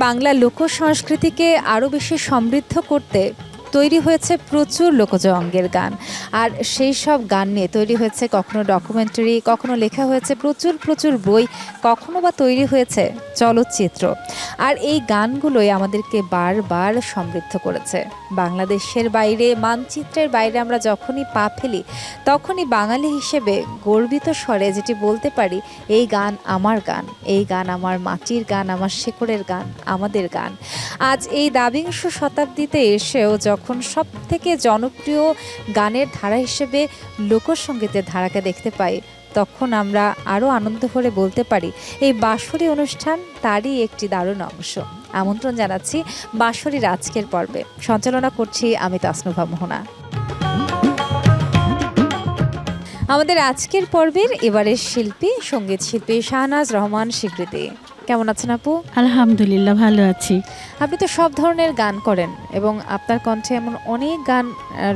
বাংলা লোক সংস্কৃতিকে আরও বেশি সমৃদ্ধ করতে তৈরি হয়েছে প্রচুর লোকজ অঙ্গের গান। আর সেই সব গান নিয়ে তৈরি হয়েছে কখনো ডকুমেন্টারি কখনো লেখা হয়েছে প্রচুর প্রচুর বই, কখনো বা তৈরি হয়েছে চলচ্চিত্র। আর এই গানগুলোই আমাদেরকে বারবার সমৃদ্ধ করেছে। বাংলাদেশের বাইরে, মানচিত্রের বাইরে আমরা যখনই পা ফেলি, তখনই বাঙালি হিসেবে গর্বিত স্বরে যেটি বলতে পারি, এই গান আমার গান, এই গান আমার মাটির গান, আমার শেকড়ের গান, আমাদের গান। আজ এই দাবিংশ শতাব্দীতে এসেও যখন সব থেকে জনপ্রিয় গানের ধারা হিসেবে লোকসঙ্গীতের ধারাকে দেখতে পাই, তখন আমরা আরও আনন্দ করে বলতে পারি, এই বাঁশরি অনুষ্ঠান তারই একটি দারুণ অংশ। আমন্ত্রণ জানাচ্ছি বাঁশরির আজকের পর্বে। সঞ্চালনা করছি আমি তাসনুভা মোহনা। আমাদের আজকের পর্বের এবারের শিল্পী সংগীত শিল্পী শাহনাজ রহমান স্বীকৃতি। কেমন আছেন আপু? আলহামদুলিল্লাহ ভালো আছি। আপনি তো সব ধরনের গান করেন এবং আপনার কণ্ঠে এমন অনেক গান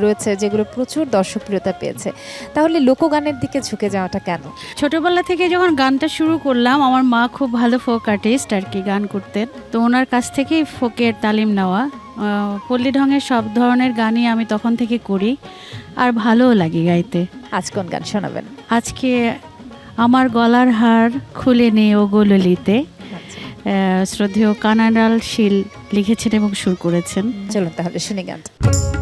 রয়েছে যেগুলো প্রচুর দর্শকপ্রিয়তা পেয়েছে। তাহলে লোকগানের দিকে ঝুঁকে যাওয়াটা কেন? ছোটবেলা থেকে যখন গানটা শুরু করলাম আমার মা খুব ভালো ফোক আর্টিস্ট আর কি গান করতেন। তো ওনার কাছ থেকেই ফোকের তালিম নেওয়া। পল্লী ঢঙের সব ধরনের গানই আমি তখন থেকে করি আর ভালোও লাগে গাইতে। আজ কোন গান শোনাবেন? আজকে আমার গলার হার খুলে নে ও গোললিতে। শ্রদ্ধেয় কানাডাল শীল লিখেছেন এবং সুর করেছেন। চলুন তাহলে শুনে গানটা।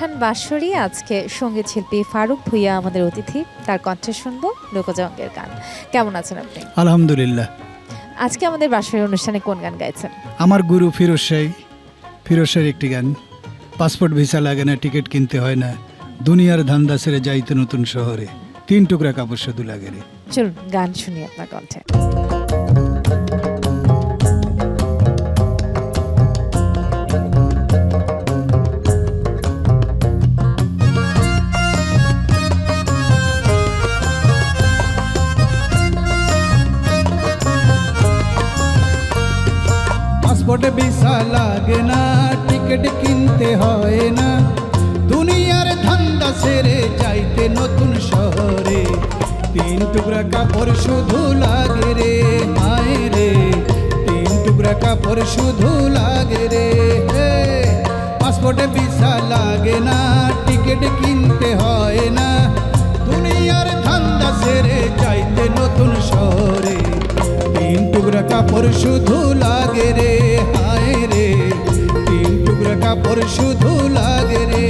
অনুষ্ঠান বাঁশরী আজকে সংগীত শিল্পী ফারুক ভুইয়া আমাদের অতিথি। তার কণ্ঠে শুনব লোকজঙ্গের গান। কেমন আছেন আপনি? আলহামদুলিল্লাহ। আজকে আমাদের বাঁশরী অনুষ্ঠানে কোন গান গাইছেন? আমার গুরু ফিরোজ শাহী। ফিরোজ শাহের একটি গান পাসপোর্ট ভিসা লাগে না টিকিট কিনতে হয় না দুনিয়ার ধান্দা ছেড়ে যাইতে নতুন শহরে তিন টুকরা কাপড় শুধু লাগে রে। চলুন গান শুনি আপনার কণ্ঠে। শুধু লাগে রে হায় রে। তিন টুকরা কাপড় শুধু লাগে রে পাসপোর্টে ভিসা লাগে না, টিকিট কিনতে হয় না। দুনিয়ার ধান্দা ছেড়ে যাইতে নতুন শহরে। তিন টুকরা কাপড় শুধু লাগে রে হায় রে। তিন টুকরা কাপড় শুধু লাগে রে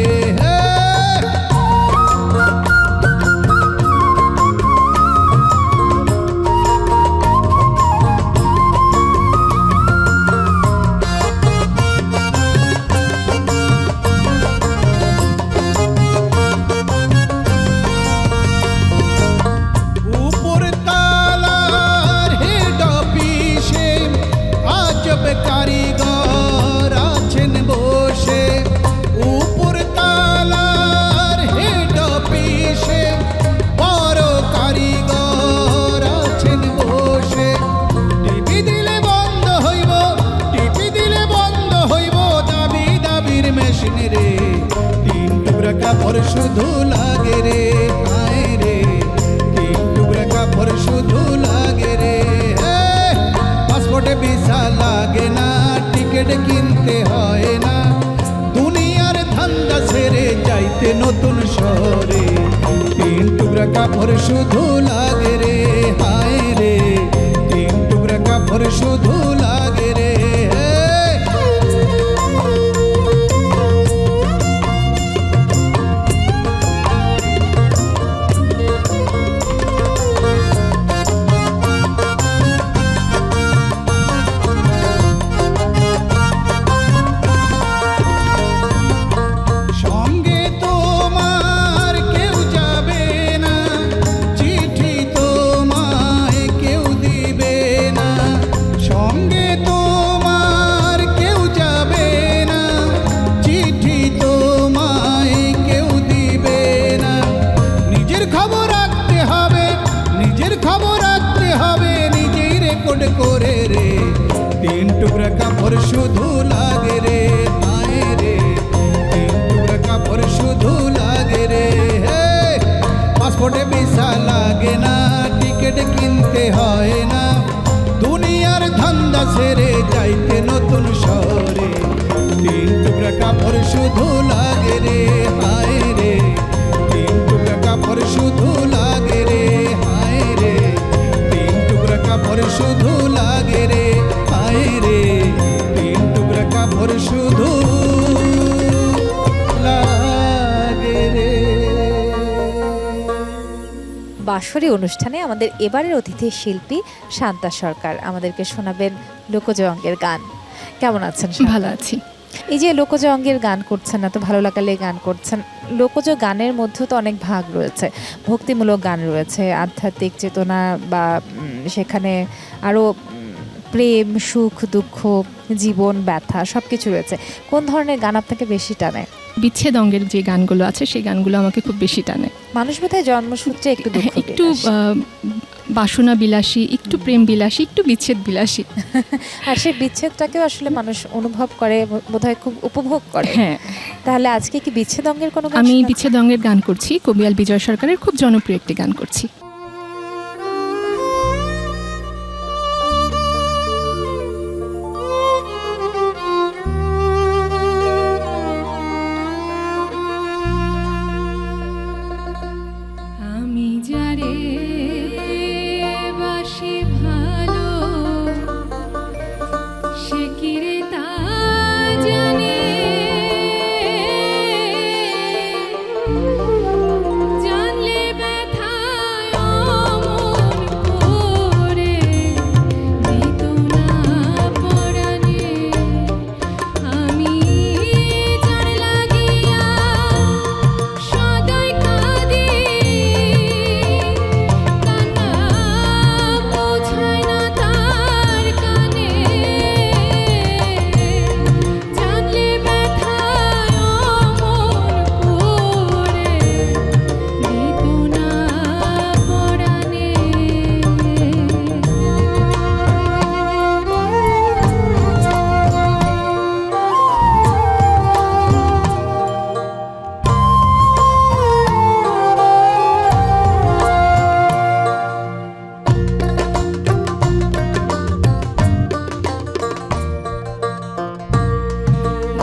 কাপড় শুধু লাগে রে হায় রে। তিন টুকরা কাপড় শুধু লাগে রে হায় রে। তিন টুকরা কাপড় শুধু লাগে রে হায় রে। তিন টুকরা কাপড় শুধু লাগে রে। বাঁশরী অনুষ্ঠানে আমাদের এবারের অতিথি শিল্পী শান্তা সরকার আমাদেরকে শোনাবেন লোকজ অঙ্গের গান। কেমন আছেন? ভালো আছি। এই যে লোকজ অঙ্গের গান করছেন এত ভালো লাগালে গান করছেন। লোকজ গানের মধ্যেও তো অনেক ভাগ রয়েছে। ভক্তিমূলক গান রয়েছে আধ্যাত্মিক চেতনা বা সেখানে আরও প্রেম সুখ দুঃখ জীবন ব্যথা সব কিছু রয়েছে। কোন ধরনের গান আপনাকে বেশি টানে? বিচ্ছেদ অঙ্গের যে গানগুলো আছে সেই গানগুলো আমাকে খুব বেশি টানে। মানুষ বোধহয় জন্মসূত্রে একটু হ্যাঁ, একটু বাসনা বিলাসী একটু প্রেম বিলাসী একটু বিচ্ছেদ বিলাসী। আর সেই বিচ্ছেদটাকেও আসলে মানুষ অনুভব করে বোধহয় খুব উপভোগ করে। হ্যাঁ। তাহলে আজকে কি বিচ্ছেদ অঙ্গের কোনো আমি বিচ্ছেদ অঙ্গের গান করছি কবিয়াল বিজয় সরকারের খুব জনপ্রিয় একটি গান করছি।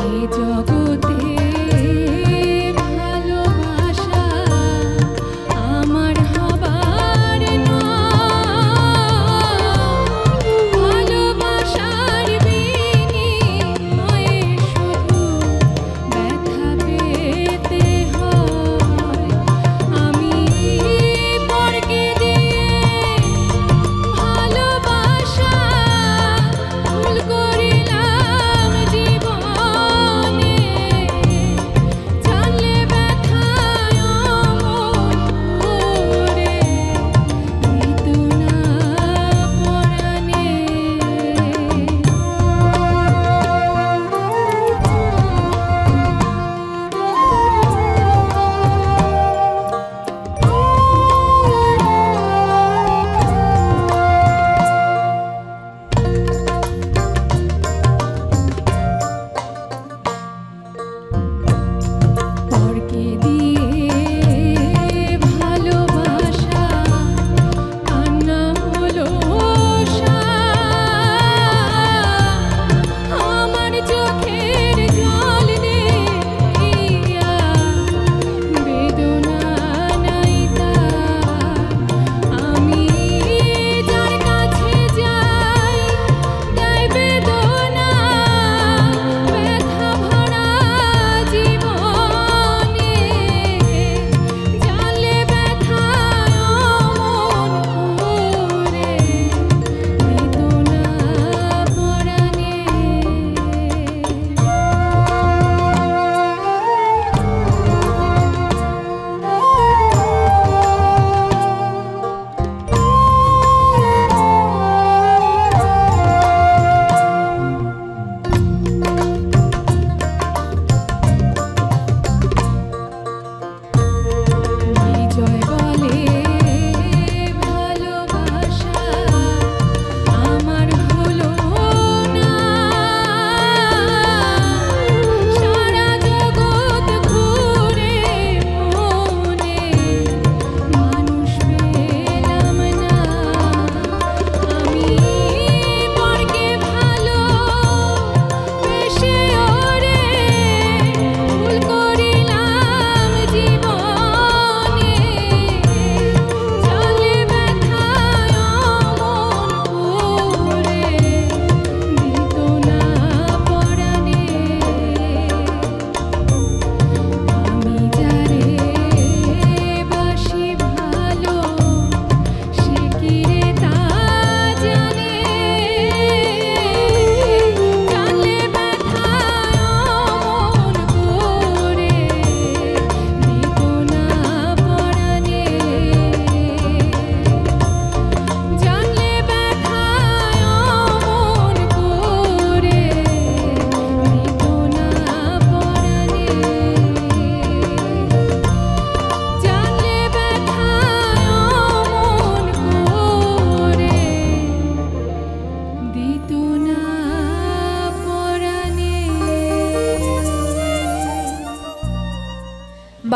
ఈ జగతే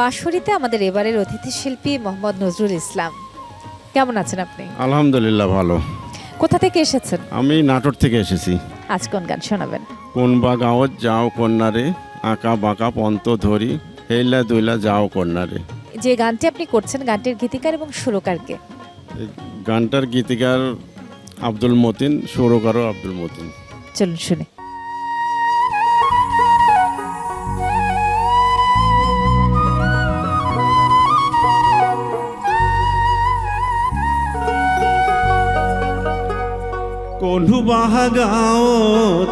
বাঁশরীতে আমাদের এবারের অতিথি শিল্পী মোহাম্মদ নজরুল ইসলাম। কেমন আছেন আপনি? আলহামদুলিল্লাহ ভালো। কোথা থেকে এসেছেন? আমি নাটোর থেকে এসেছি। আজ কোন গান শোনাবেন? কোন বা গাঁৱত যাও কন্যারে আঁকা বাঁকা পন্ত ধরি হেইলা দুইলা যাও কন্যারে। যে গানটি আপনি করছেন গানটির গীতিকার এবং সুরকারকে। গানটার গীতিকার আব্দুল মতিন সুরকারও আব্দুল মতিন। চলুন শুনে। কোনু বাহা গাঁৱত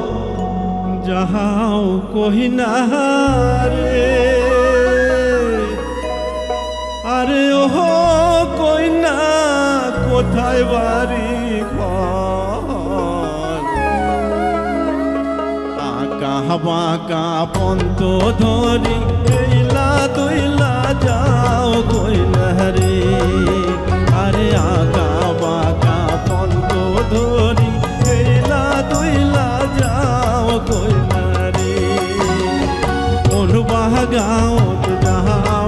যাহাও কহিনারে আরে ওহ কইনা কোথায় বাড়ি আঁকা বাঁকা পন্ত ধরি এইলা দুইলা যাও কইনারে আরে আঁকা বাঁকা পন্ত ধরি যাও কইনারে অনুবাহ গাঁৱত যাও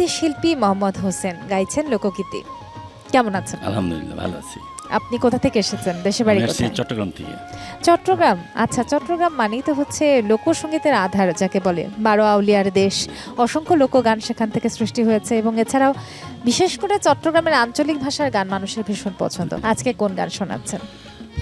অতিথি শিল্পী মোহাম্মদ হোসেন গাইছেন লোকগীতি। কেমন আছেন? আলহামদুলিল্লাহ ভালো আছি। আপনি কোথা থেকে এসেছেন? দেশের বাড়ি কোথায়? চট্টগ্রাম থেকে। চট্টগ্রাম? আচ্ছা চট্টগ্রাম মানেই তো হচ্ছে লোকসঙ্গীতের আধার যাকে বলে বারো আউলিয়ার দেশ। অসংখ্য লোকগান সেখান থেকে সৃষ্টি হয়েছে এবং এছাড়াও বিশেষ করে চট্টগ্রামের আঞ্চলিক ভাষার গান মানুষের ভীষণ পছন্দ। আজকে কোন গান শোনাচ্ছেন?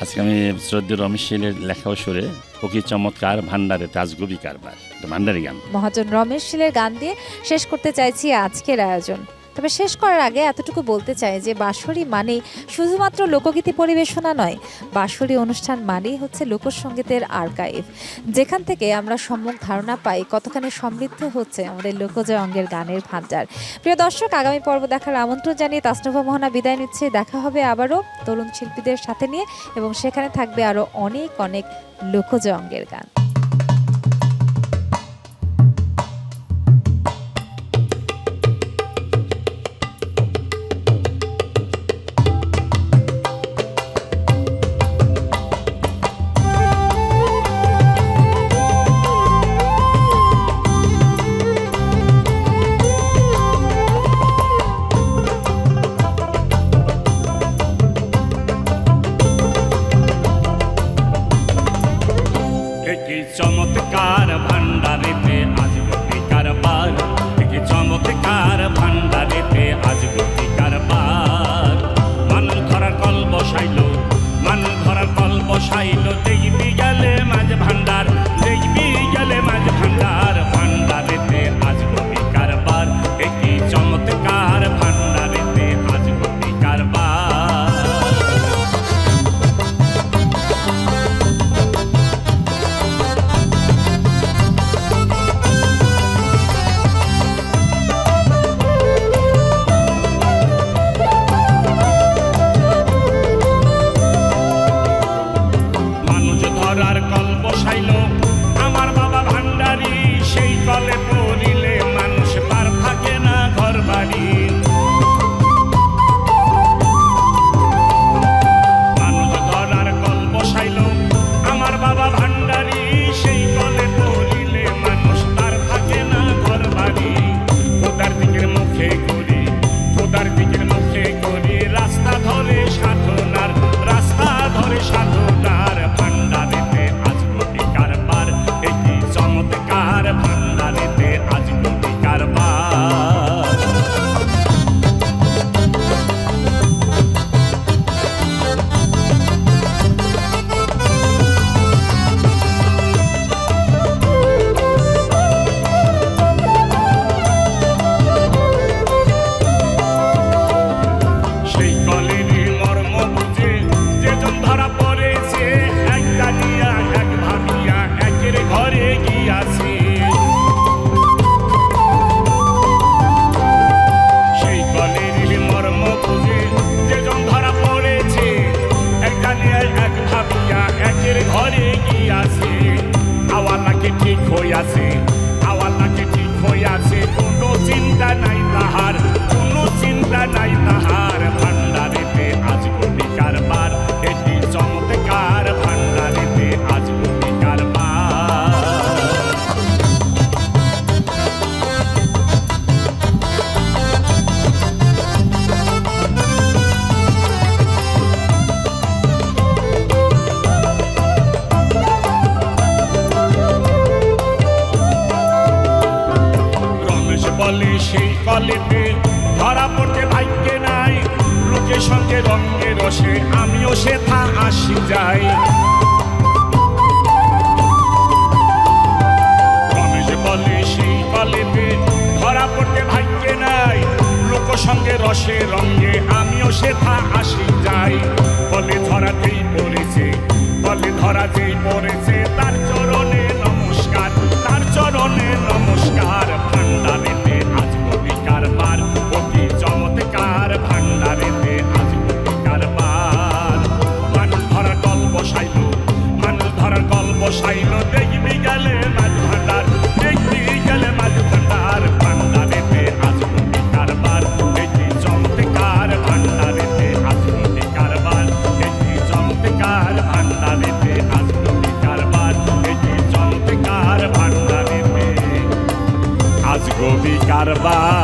আজকে আমি শ্রদ্ধেয় রমেশ শিলের লেখা সুরে ফকির চমৎকার ভান্ডারে তাজগুবি কারবার ভান্ডারি গান। মহাজন রমেশ শীলের গান দিয়ে শেষ করতে চাইছি আজকের আয়োজন। তবে শেষ করার আগে এতটুকু বলতে চাই যে বাঁশরি মানে শুধুমাত্র লোকগীতি পরিবেশনা নয়, বাঁশরি অনুষ্ঠান মানেই হচ্ছে লোকসঙ্গীতের আর্কাইভ যেখান থেকে আমরা সম্যক ধারণা পাই কতখানি সমৃদ্ধ হচ্ছে আমাদের লোকজ অঙ্গের গানের ভান্ডার প্রিয় দর্শক, আগামী পর্ব দেখার আমন্ত্রণ জানিয়ে তাসনভা মোহনা বিদায় নিচ্ছে। দেখা হবে আবারও তরুণ শিল্পীদের সাথে নিয়ে এবং সেখানে থাকবে আরও অনেক অনেক লোকজ অঙ্গের গান। সঙ্গে রসে রঙে আমিও সে থা আসি যাই। বলে ধরাতেই পড়েছে বলে ধরাতেই পড়েছে Ah.